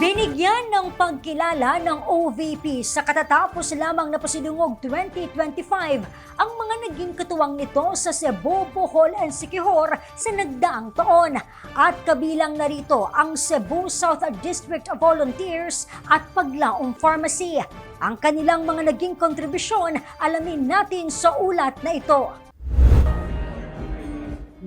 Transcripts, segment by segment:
Binigyan ng pagkilala ng OVP sa katatapos lamang na pasidungog 2025 ang mga naging katuwang nito sa Cebu, Bohol and Siquijor sa nagdaang taon. At kabilang narito ang Cebu South District Volunteers at Paglaong Pharmacy. Ang kanilang mga naging kontribusyon, alamin natin sa ulat na ito.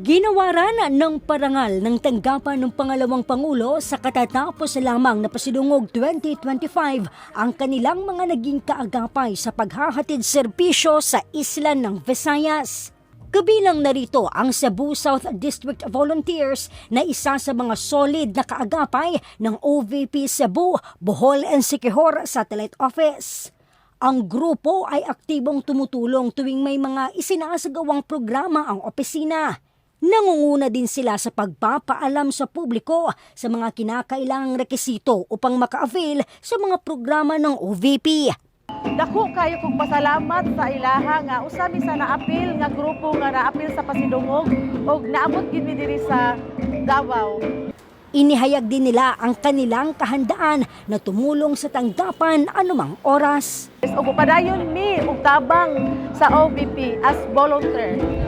Ginawaran ng parangal ng tanggapan ng pangalawang Pangulo sa katatapos lamang na pasidungog 2025 ang kanilang mga naging kaagapay sa paghahatid serbisyo sa isla ng Visayas. Kabilang narito ang Cebu South District Volunteers na isa sa mga solid na kaagapay ng OVP Cebu, Bohol and Siquijor Satellite Office. Ang grupo ay aktibong tumutulong tuwing may mga isinasagawang programa ang opisina. Nangunguna din sila sa pagpapaalam sa publiko sa mga kinakailangang rekisito upang maka-avail sa mga programa ng OVP. Dako kayo kong pasalamat sa ilaha nga usami sa naapil nga grupo nga naapil sa Pasidungog og naabot gid mi diri sa Davao. Inihayag din nila ang kanilang kahandaan na tumulong sa tanggapan anumang oras. Og padayon mi og tabang sa OVP as volunteer.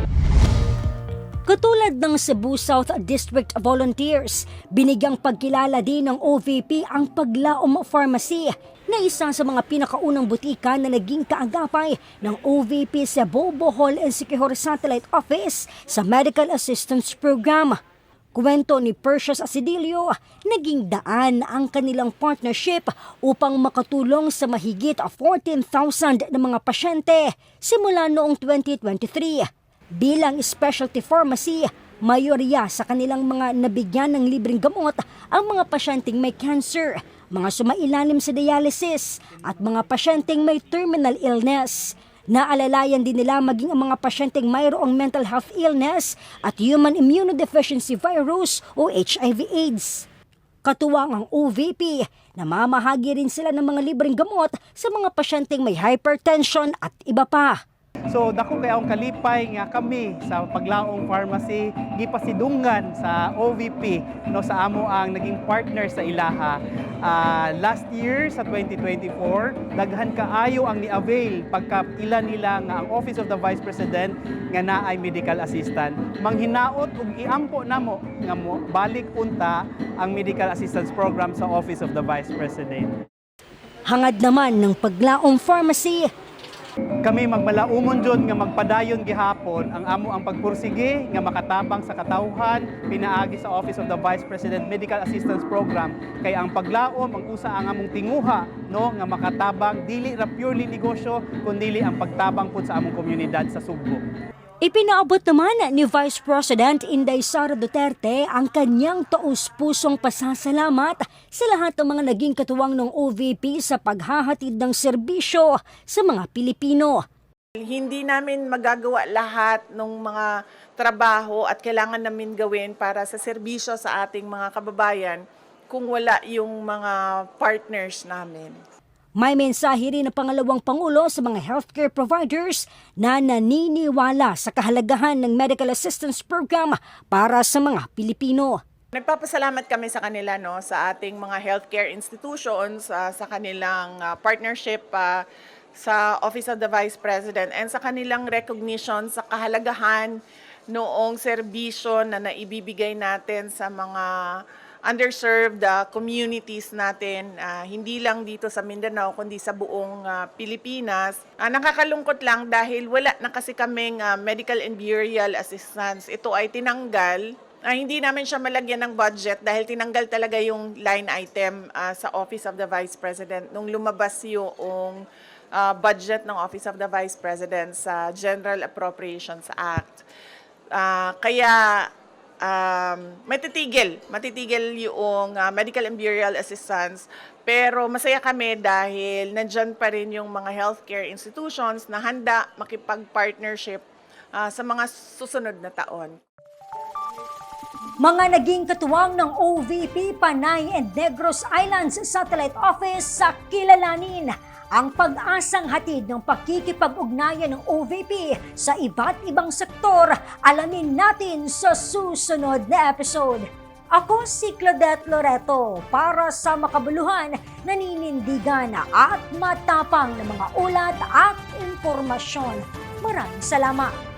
Katulad ng Cebu South District Volunteers, binigyang pagkilala din ng OVP ang Paglaom Pharmacy na isa sa mga pinakaunang butika na naging kaagapay ng OVP Cebu, Bohol and Siquijor Satellite Office sa Medical Assistance Program. Kwento ni Persius Asidilio, naging daan ang kanilang partnership upang makatulong sa mahigit 14,000 na mga pasyente simula noong 2023. Bilang specialty pharmacy, mayorya sa kanilang mga nabigyan ng libreng gamot ang mga pasyenteng may cancer, mga sumailalim sa dialysis at mga pasyenteng may terminal illness. Naalalayan din nila maging ang mga pasyenteng mayroong mental health illness at human immunodeficiency virus o HIV-AIDS. Katuwang ang OVP, namamahagi rin sila ng mga libreng gamot sa mga pasyenteng may hypertension at iba pa. So dako kay akong kalipay nga kami sa Paglaong Pharmacy gipasidunggan sa OVP no sa amo ang naging partner sa Ilaha. Ah, last year sa 2024 daghan kaayo ang ni-avail pagka ilan nila nga ang Office of the Vice President nga naay medical assistant. Manghinaot ug iampo namo nga mo balik unta ang medical assistance program sa Office of the Vice President. Hangad naman ng Paglaong Pharmacy, kami magmalaumon jud nga magpadayon gihapon ang amo ang pagpursige nga makatabang sa katawhan pinaagi sa Office of the Vice President Medical Assistance Program kay ang paglaom ang usa ang among tinguha no nga makatabang dili ra purely negosyo kundi ang pagtabang pud sa among komunidad sa Sugbo. Ipinaabot naman ni Vice President Inday Sara Duterte ang kanyang taus-pusong pasasalamat sa lahat ng mga naging katuwang ng OVP sa paghahatid ng serbisyo sa mga Pilipino. Hindi namin magagawa lahat ng mga trabaho at kailangan namin gawin para sa serbisyo sa ating mga kababayan kung wala yung mga partners namin. May mensahe rin ng pangalawang pangulo sa mga healthcare providers na naniniwala sa kahalagahan ng medical assistance program para sa mga Pilipino. Nagpapasalamat kami sa kanila no sa ating mga healthcare institutions ah, sa kanilang ah, partnership ah, sa Office of the Vice President and sa kanilang recognition sa kahalagahan noong serbisyo na naibibigay natin sa mga underserved ah, communities natin, ah, hindi lang dito sa Mindanao, kundi sa buong ah, Pilipinas. Ah, nakakalungkot lang dahil wala na kasi kaming ah, medical and burial assistance. Ito ay tinanggal. Ah, hindi namin siya malagyan ng budget dahil tinanggal talaga yung line item ah, sa Office of the Vice President nung lumabas yung ah, budget ng Office of the Vice President sa General Appropriations Act. Ah, kaya um, matitigil, matitigil yung ah, medical and burial assistance. Pero masaya kami dahil nandyan pa rin yung mga healthcare institutions na handa makipag-partnership ah, sa mga susunod na taon. Mga naging katuwang ng OVP Panay and Negros Islands Satellite Office sa kilalanin ang pag-asang hatid ng pakikipag-ugnayan ng OVP sa iba't ibang sektor. Alamin natin sa susunod na episode. Ako si Claudette Loreto para sa makabuluhan, naninindigan at matapang na mga ulat at impormasyon. Maraming salamat!